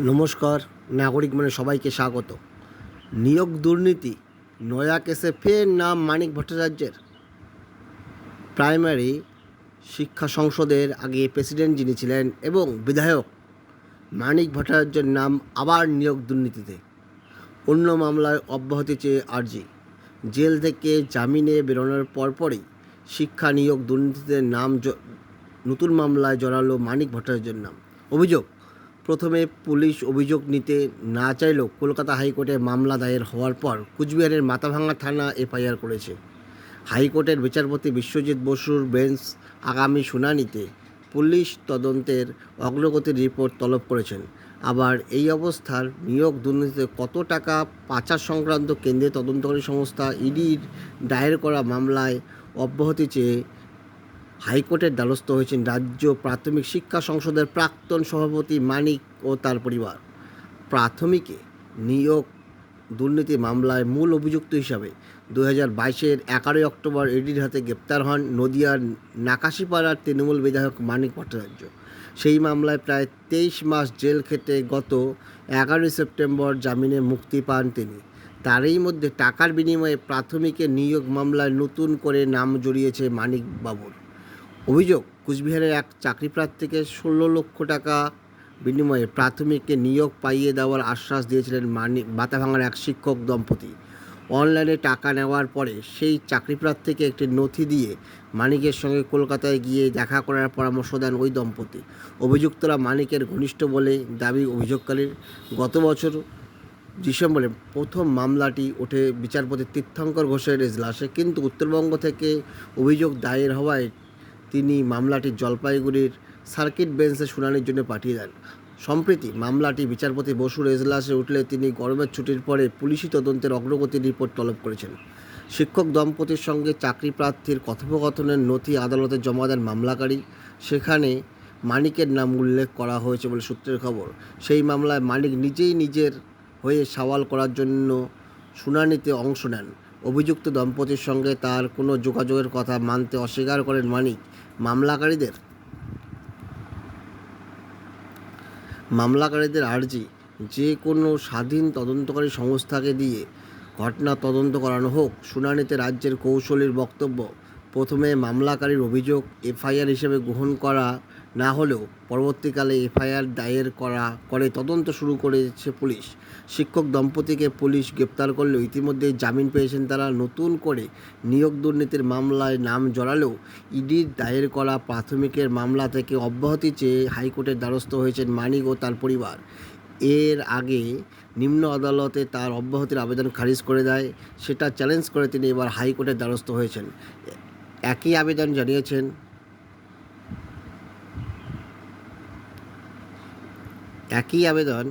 নমস্কার, নাগরিক মানে সবাইকে স্বাগত। নিয়োগ দুর্নীতি, নয়া কেসে ফের নাম মানিক ভট্টাচার্যের। প্রাইমারি শিক্ষা সংসদের আগে প্রেসিডেন্ট যিনি ছিলেন এবং বিধায়ক মানিক ভট্টাচার্যের নাম আবার নিয়োগ দুর্নীতিতে। অন্য মামলায় অব্যাহতি চেয়ে আর্জি। জেল থেকে জামিনে বেরোনোর পরপরই শিক্ষা নিয়োগ দুর্নীতিতে নাম নতুন মামলায় জড়ালো মানিক ভট্টাচার্যের নাম। অভিযোগ প্রথমে পুলিশ অভিযোগ নিতে না চাইলেও কলকাতা হাইকোর্টে মামলা দায়ের হওয়ার পর কুচবিহারের মাথাভাঙ্গা থানা এফআইআর করেছে। হাইকোর্টের বিচারপতি বিশ্বজিৎ বসুর বেঞ্চ আগামী শুনানিতে পুলিশ তদন্তের অগ্রগতির রিপোর্ট তলব করেছেন। আবার এই অবস্থার নিয়োগ দুর্নীতিতে কত টাকা পাচার সংক্রান্ত কেন্দ্রীয় তদন্তকারী সংস্থা ইডির দায়ের করা মামলায় অব্যাহতি চেয়ে হাইকোর্টের দ্বারস্থ হয়েছেন রাজ্য প্রাথমিক শিক্ষা সংসদের প্রাক্তন সভাপতি মানিক ও তার পরিবার। প্রাথমিকে নিয়োগ দুর্নীতি মামলায় মূল অভিযুক্ত হিসাবে দু হাজার বাইশের এগারোই অক্টোবর ইডির হাতে গ্রেপ্তার হন নদিয়ার নাকাশিপাড়ার তৃণমূল বিধায়ক মানিক ভট্টাচার্য। সেই মামলায় প্রায় তেইশ মাস জেল খেটে গত এগারোই সেপ্টেম্বর জামিনে মুক্তি পান তিনি। তারই মধ্যে টাকার বিনিময়ে প্রাথমিকে নিয়োগ মামলায় নতুন করে নাম জড়িয়েছে মানিক বাবুর। অভিযোগ, কুচবিহারের এক চাকরিপ্রার্থীকে ষোলো লক্ষ টাকা বিনিময়ে প্রাথমিককে নিয়োগ পাইয়ে দেওয়ার আশ্বাস দিয়েছিলেন মানি, বাতাভাঙার এক শিক্ষক দম্পতি। অনলাইনে টাকা নেওয়ার পরে সেই চাকরিপ্রার্থীকে একটি নথি দিয়ে মানিকের সঙ্গে কলকাতায় গিয়ে দেখা করার পরামর্শ দেন ওই দম্পতি। অভিযুক্তরা মানিকের ঘনিষ্ঠ বলে দাবি অভিযোগকারীর, গত বছর ডিসেম্বরে প্রথম মামলাটি ওঠে বিচারপতি তীর্থঙ্কর ঘোষের এজলাসে কিন্তু উত্তরবঙ্গ থেকে অভিযোগ দায়ের হওয়ায় তিনি মামলাটি জলপাইগুড়ির সার্কিট বেঞ্চে শুনানির জন্য পাঠিয়ে দেন। সম্প্রতি মামলাটি বিচারপতি বসুর এজলাসে উঠলে তিনি গরমের ছুটির পরে পুলিশি তদন্তের অগ্রগতির রিপোর্ট তলব করেছেন। শিক্ষক দম্পতির সঙ্গে চাকরি প্রার্থীর কথোপকথনের নথি আদালতে জমা দেন মামলাকারী। সেখানে মানিকের নাম উল্লেখ করা হয়েছে বলে সূত্রের খবর। সেই মামলায় মানিক নিজেই নিজের হয়ে সওয়াল করার জন্য শুনানিতে অংশ নেন। অভিযুক্ত দম্পতির সঙ্গে তার কোনো যোগাযোগের কথা মানতে অস্বীকার করেন মানিক, মামলাকারীদের। মামলাকারীদের আর্জি, যে কোনো স্বাধীন তদন্তকারী সংস্থাকে দিয়ে ঘটনা তদন্ত করানো হোক, শুনানিতে রাজ্যের কৌশলীর বক্তব্য। প্রথমে মামলাকারীর অভিযোগ এফআইআর হিসেবে গ্রহণ করা না হলেও পরবর্তীকালে এফআইআর দায়ের করা করে তদন্ত শুরু করেছে পুলিশ। শিক্ষক দম্পতিকে পুলিশ গ্রেপ্তার করলেও ইতিমধ্যেই জামিন পেয়েছেন তারা। নতুন করে নিয়োগ দুর্নীতির মামলায় নাম জড়ালেও ইডির দায়ের করা প্রাথমিকের মামলা থেকে অব্যাহতি চেয়ে হাইকোর্টের দ্বারস্থ হয়েছেন মানিক ও তার পরিবার। এর আগে নিম্ন আদালতে তার অব্যাহতির আবেদন খারিজ করে দেয়, সেটা চ্যালেঞ্জ করে তিনি এবার হাইকোর্টের দ্বারস্থ হয়েছেন। একই আবেদন জানিয়েছেন একই আবেদন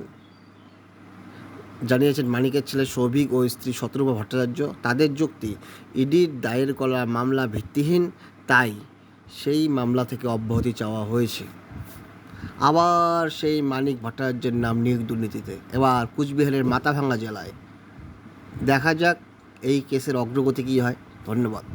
জানিয়েছেন মানিকের ছেলে সৌভিক ও স্ত্রী শত্রুভা ভট্টাচার্য। তাদের যুক্তি, ইডির দায়ের করা মামলা ভিত্তিহীন, তাই সেই মামলা থেকে অব্যাহতি চাওয়া হয়েছে। আবার সেই মানিক ভট্টাচার্যের নাম নিয়োগ দুর্নীতিতে। এবার কুচবিহারের মাথাভাঙ্গা জেলায়। দেখা যাক এই কেসের অগ্রগতি কী হয়। ধন্যবাদ।